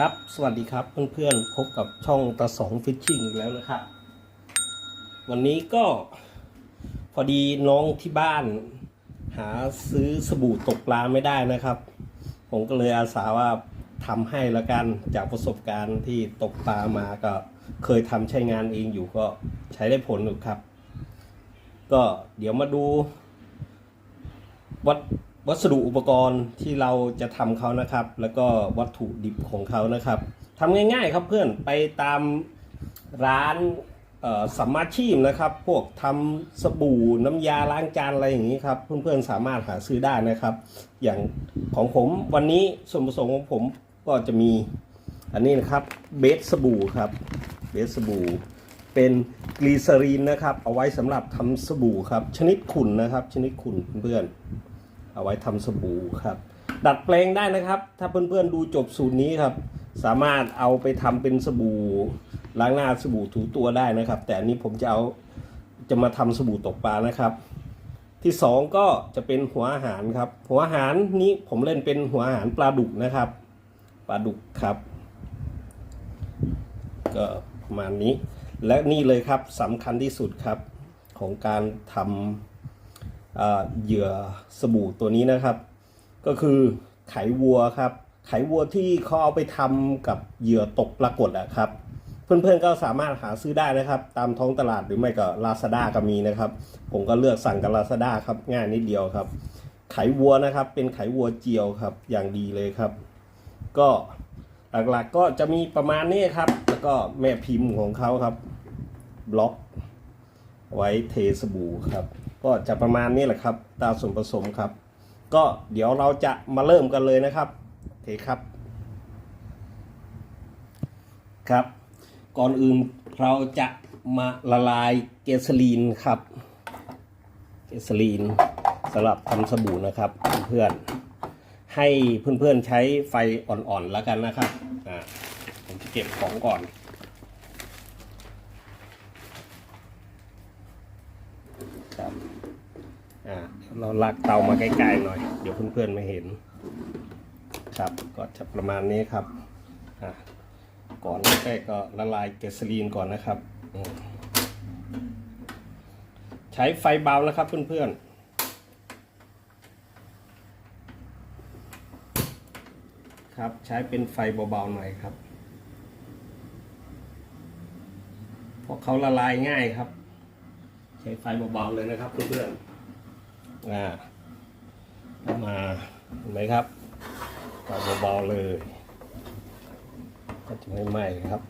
ครับ สวัสดีครับเพื่อนๆ พบกับช่องตาสองฟิชชิ่งอีกแล้วนะครับ วันนี้ก็พอดีน้องที่บ้าน หาซื้อสบู่ตกปลาไม่ได้นะครับ ผมก็เลยอาสาว่าทำให้ละกันจากประสบการณ์ที่ตกปลามาก็เคยทำใช้งานเองอยู่ก็ใช้ได้ผลอยู่ครับ ก็เดี๋ยวมาดูวัด วัสดุอุปกรณ์ที่เราจะทำเขานะครับ แล้วก็วัตถุดิบของเขานะครับทำง่ายๆครับเพื่อนไปตามร้านเอ่อสัมมาชีพนะครับ พวกทำสบู่น้ำยาล้างจานอะไรอย่างนี้ครับ เพื่อนๆสามารถหาซื้อได้นะครับ อย่างของผมวันนี้ส่วนผสมของผมก็จะมีอันนี้นะครับเบสสบู่ครับเบสสบู่เป็นกลีเซอรีนนะครับ เอาไว้สำหรับทำสบู่ครับ ชนิดขุ่นนะครับ ชนิดขุ่นเพื่อนๆ เอาไว้ทำสบู่ครับ ดัดแปลงได้นะครับ ถ้าเพื่อนๆดูจบสูตรนี้ครับ สามารถเอาไปทำเป็นสบู่ล้างหน้าสบู่ถูตัวได้นะครับ แต่อันนี้ผมจะเอาจะมาทำสบู่ตกปลานะครับ ที่สองก็จะเป็นหัวอาหารครับ หัวอาหารนี้ผมเล่นเป็นหัวอาหารปลาดุกนะครับปลาดุกครับก็ประมาณนี้ และนี่เลยครับสำคัญที่สุดครับของการทำ เหยื่อสบู่ตัวนี้นะครับ ก็คือไขวัวครับ ไขวัวที่เขาเอาไปทำกับเหยื่อตกปรากฏอะครับ เพื่อนๆก็สามารถหาซื้อได้นะครับ ตามท้องตลาดหรือไม่ก็ Lazada ก็มีนะครับ ผมก็เลือกสั่งกับ Lazada ครับง่ายนิดเดียวครับ ไขวัวนะครับ เป็นไขวัวเจียวครับ อย่างดีเลยครับ ก็หลักๆก็จะมีประมาณนี้ครับ แล้วก็แม่พิมพ์ของเขาครับบล็อก ไว้เทสบู่ครับ ก็จะประมาณนี้แหละครับ ตามส่วนผสมครับ ก็เดี๋ยวเราจะมาเริ่มกันเลยนะครับโอเคครับ ครับ ก่อนอื่นเราจะมาละลายเกสลีนครับ เกสลีนสำหรับทำสบู่นะครับเพื่อนให้เพื่อนๆใช้ไฟอ่อนๆแล้วกันนะครับ อ่า ผมจะเก็บของก่อน ครับอ่าเราลากเตามาใกล้ๆหน่อย เดี๋ยวเพื่อนๆไม่เห็น ครับก็จะประมาณนี้ครับอ่าก่อนแรกก็ละลายเกสรีนก่อนนะครับ ใช้ไฟเบานะครับเพื่อนๆครับใช้เป็นไฟเบาๆหน่อยครับ เพราะเขาละลายง่ายครับ ใช้ไฟเบาๆเลยนะครับเพื่อนๆอ่ามาเห็นไหมครับไฟเบาๆเลย ก็จะไม่ไหม้ครับ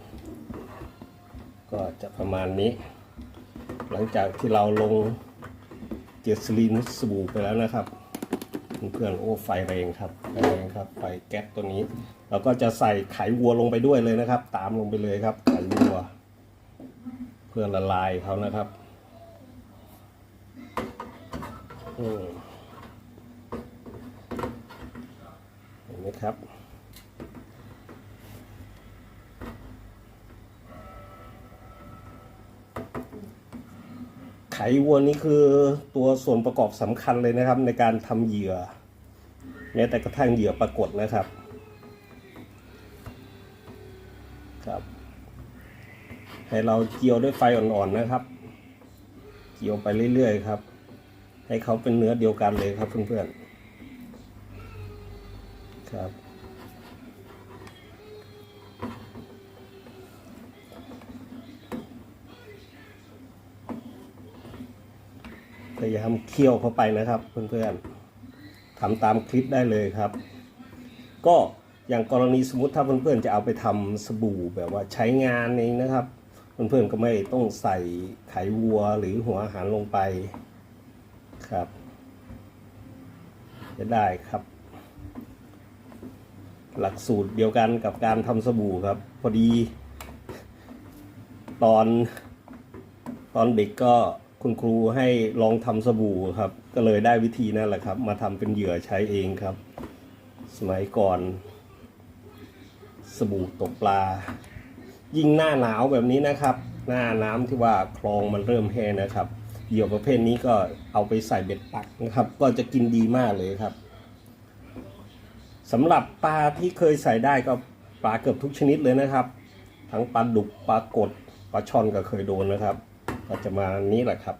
ก็จะประมาณนี้ หลังจากที่เราลงเจสลีนสบู่ไปแล้วนะครับเพื่อนๆโอ้ไฟแรงครับแรงครับไฟแก๊สตัวนี้ เราก็จะใส่ไขวัวลงไปด้วยเลยนะครับ ตามลงไปเลยครับไขวัว เพื่อละลายเขานะครับ อืมเห็นไหมครับไขวัวนี่คือตัวส่วนประกอบสำคัญเลยนะครับ ในการทำเหยื่อแม้แต่กระทั่งเหยื่อปรากฏนะครับครับ ให้เราเจียวด้วยไฟอ่อนๆนะครับ เจียวไปเรื่อยๆครับ ให้เขาเป็นเนื้อเดียวกันเลยครับเพื่อนๆครับ พยายามเคี่ยวเข้าไปนะครับเพื่อนๆทำตามคลิปได้เลยครับ ก็อย่างกรณีสมมติถ้าเพื่อนๆจะเอาไปทำสบู่แบบว่าใช้งานเองนะครับ เพื่อนๆก็ไม่ต้องใส่ไขวัวหรือหัวอาหารลงไป ครับจะได้ครับ หลักสูตรเดียวกันกับการทำสบู่ครับ พอดี ตอน ตอนเด็กก็คุณครูให้ลองทำสบู่ครับ ก็เลยได้วิธีนั่นแหละครับ มาทำเป็นเหยื่อใช้เองครับ สมัยก่อน สบู่ตกปลา ยิ่งหน้าหนาวแบบนี้นะครับ หน้าน้ำที่ว่าคลองมันเริ่มแห้งนะครับ เหยื่อประเภทนี้ก็เอาไปใส่เบ็ดปักนะครับ ก็จะกินดีมากเลยครับสำหรับปลาที่เคยใส่ได้ก็ปลาเกือบทุกชนิดเลยนะครับ ทั้งปลาดุกปลากดปลาช่อนก็เคยโดนนะครับ ก็จะมานี้แหละครับ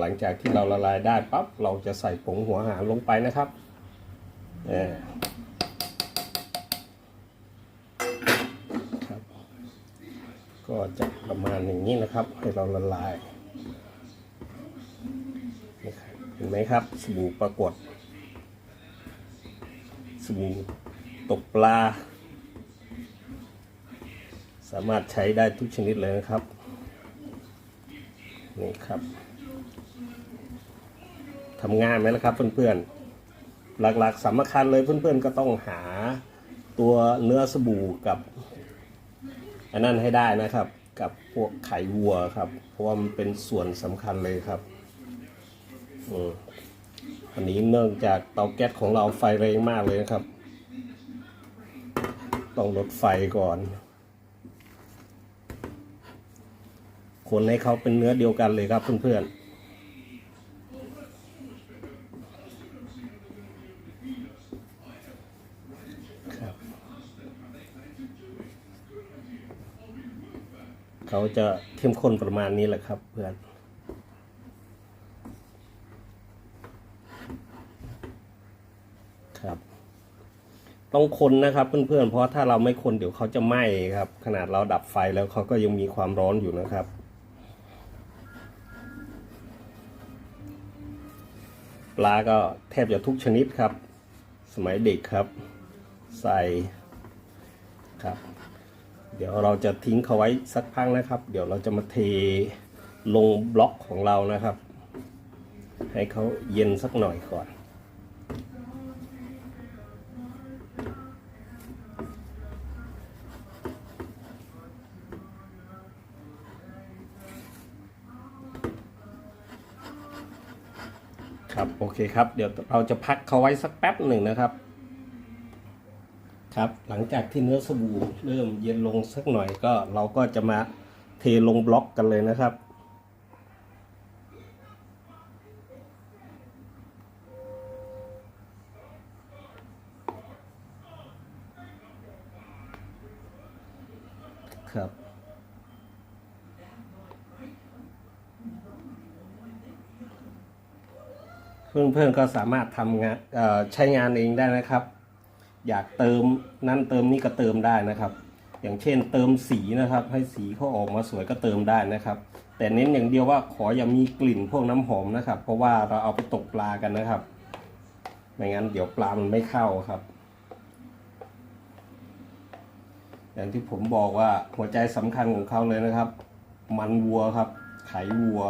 หลังจากที่เราละลายได้ปั๊บเราจะใส่ผงหัวหารลงไปนะครับก็จะประมาณอย่างนี้นะครับ ให้เราละลายนี่ครับเห็นไหมครับ สบู่ปรากฏ สบู่ตกปลา สามารถใช้ได้ทุกชนิดเลยนะครับนี่ครับทำงายไหมล่ะครับเพื่อนๆ หลักๆสำคัญเลยเพื่อนๆก็ต้องหาตัวเนื้อสบู่กับอันนั้นให้ได้นะครับ กับพวกไขวัวครับ เพราะว่ามันเป็นส่วนสำคัญเลยครับ อันนี้เนื่องจากเตาแก๊สของเราไฟแรงมากเลยนะครับ ต้องลดไฟก่อน คนให้เขาเป็นเนื้อเดียวกันเลยครับเพื่อนๆเขาจะเข้มข้นประมาณนี้แหละครับเพื่อน ครับ ต้องคนนะครับเพื่อนๆเพราะถ้าเราไม่คนเดี๋ยวเขาจะไหม้ครับ ขนาดเราดับไฟแล้วเขาก็ยังมีความร้อนอยู่นะครับ ปลาก็แทบจะทุกชนิดครับ สมัยเด็กครับ ใส่ครับ เดี๋ยวเราจะทิ้งเขาไว้สักพักนะครับ เดี๋ยวเราจะมาเทลงบล็อกของเรานะครับ ให้เขาเย็นสักหน่อยก่อน ครับโอเคครับเดี๋ยวเราจะพักเขาไว้สักแป๊บหนึ่งนะครับครับหลังจากที่เนื้อสบู่เริ่มเย็นลงสักหน่อยก็เราก็จะมาเทลงบล็อกกันเลยนะครับ ครับ เพื่อนๆก็สามารถทำงานใช้งานเองได้นะครับ อยากเติมนั่นเติมนี่ก็เติมได้นะครับ อย่างเช่นเติมสีนะครับ ให้สีเขาออกมาสวยก็เติมได้นะครับ แต่เน้นอย่างเดียวว่าขออย่ามีกลิ่นพวกน้ำหอมนะครับ เพราะว่าเราเอาไปตกปลากันนะครับไม่งั้นเดี๋ยวปลามันไม่เข้าครับ อย่างที่ผมบอกว่าหัวใจสำคัญของเขาเลยนะครับ มันวัวครับ ไขวัว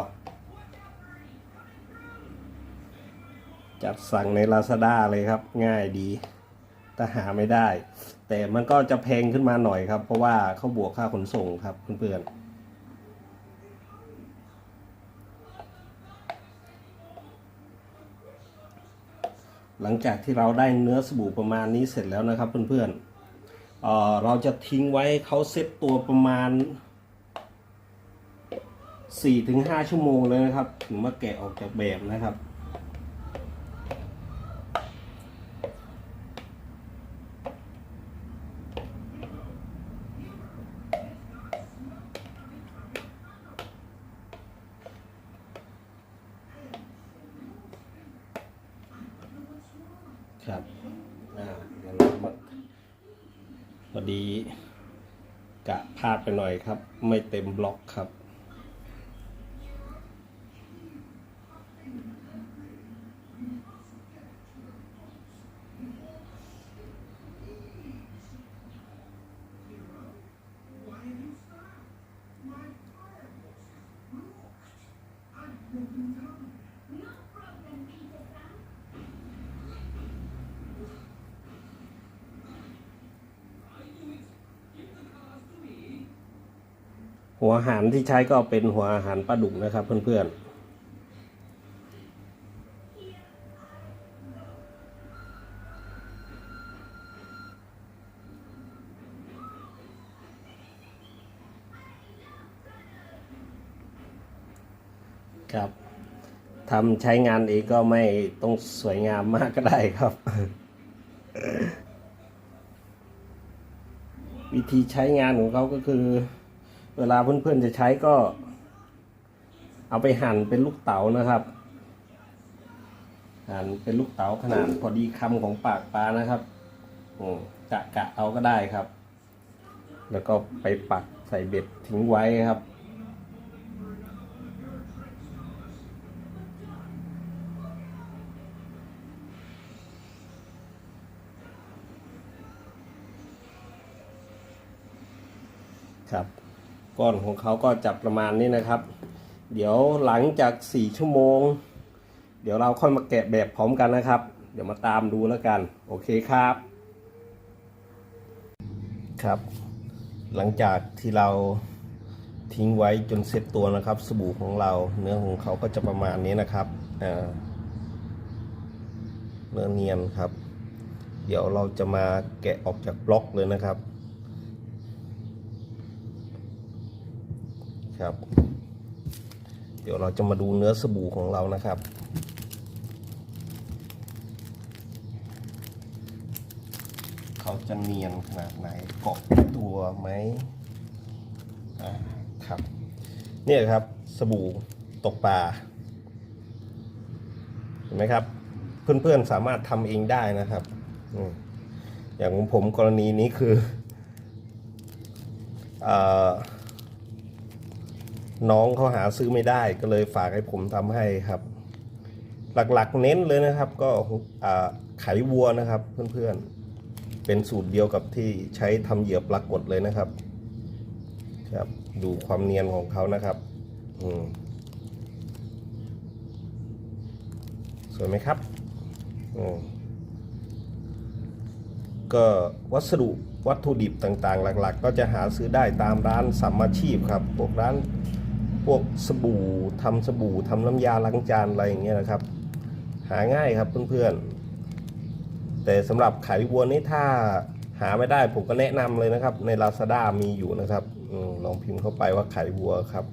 จัดสั่งใน Lazada เลยครับ ง่ายดีแต่หาไม่ได้ แต่มันก็จะแพงขึ้นมาหน่อยครับ เพราะว่าเขาบวกค่าขนส่งครับเพื่อนๆหลังจากที่เราได้เนื้อสบู่ประมาณนี้เสร็จแล้วนะครับเพื่อนๆเอ่อเราจะทิ้งไว้เขาเซตตัวประมาณ 4-5 ชั่วโมงเลยนะครับ ถึงมาแกะออกจากแบบนะครับ ครับอ่าเดี๋ยวเรามาพอดีกะพลาดไปหน่อยครับ ไม่เต็มบล็อกครับ หัวอาหารที่ใช้ก็เป็นหัวอาหารปลาดุกนะครับ เพื่อนๆครับทำใช้งานเองก็ไม่ต้องสวยงามมากก็ได้ครับ วิธีใช้งานของเขาก็คือ เวลาเพื่อนๆจะใช้ก็ เอาไปหั่นเป็นลูกเต๋านะครับ หั่นเป็นลูกเต๋าขนาดพอดีคำของปากปลานะครับอกะกะเอาก็ได้ครับ แล้วก็ไปปักใส่เบ็ดทิ้งไว้ครับ ก้อนของเขาก็จับประมาณนี้นะครับ เดี๋ยวหลังจากสี่ชั่วโมง เดี๋ยวเราค่อยมาแกะแบบพร้อมกันนะครับ เดี๋ยวมาตามดูแล้วกัน โอเคครับ ครับ หลังจากที่เราทิ้งไว้จนเสร็จตัวนะครับ สบู่ของเราเนื้อของเขาก็จะประมาณนี้นะครับเนื้อเนียนครับ เดี๋ยวเราจะมาแกะออกจากบล็อกเลยนะครับ ครับ เดี๋ยวเราจะมาดูเนื้อสบู่ของเรานะครับ เขาจะเนียนขนาดไหนเกาะตัวไหมครับ เนี่ยครับสบู่ตกปลาเห็นไหมครับ เพื่อนๆสามารถทำเองได้นะครับอย่างของผมกรณีนี้คือเออ น้องเขาหาซื้อไม่ได้ก็เลยฝากให้ผมทำให้ครับ หลักๆเน้นเลยนะครับ ก็ไขวัวนะครับเพื่อนๆ เป็นสูตรเดียวกับที่ใช้ทำเหยื่อปลากดเลยนะครับ ครับ ดูความเนียนของเขานะครับอืมสวยไหมครับอืมก็วัสดุวัตถุดิบต่างๆ หลัก ๆ ก็จะหาซื้อได้ตามร้านสัมมาชีพครับพวกร้าน พวกสบู่ทำสบู่ทำน้ำยาล้างจานอะไรอย่างเงี้ยนะครับ หาง่ายครับเพื่อนๆ แต่สำหรับไขวัวนี่ถ้าหาไม่ได้ผมก็แนะนำเลยนะครับ ใน Lazada มีอยู่นะครับอลองพิมพ์เข้าไปว่าไขวัวครับ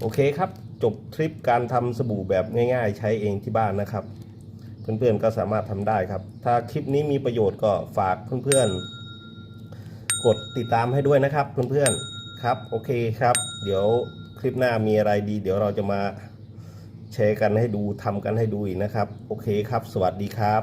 โอเคครับ จบทริปการทำสบู่แบบง่าย ๆ ใช้เองที่บ้านนะครับ เพื่อนๆก็สามารถทำได้ครับ ถ้าคลิปนี้มีประโยชน์ก็ฝากเพื่อนๆกดติดตามให้ด้วยนะครับเพื่อนๆ ครับโอเคครับ เดี๋ยวคลิปหน้ามีอะไรดี เดี๋ยวเราจะมาแชร์กันให้ดูทำกันให้ดูอีกนะครับ โอเคครับ สวัสดีครับ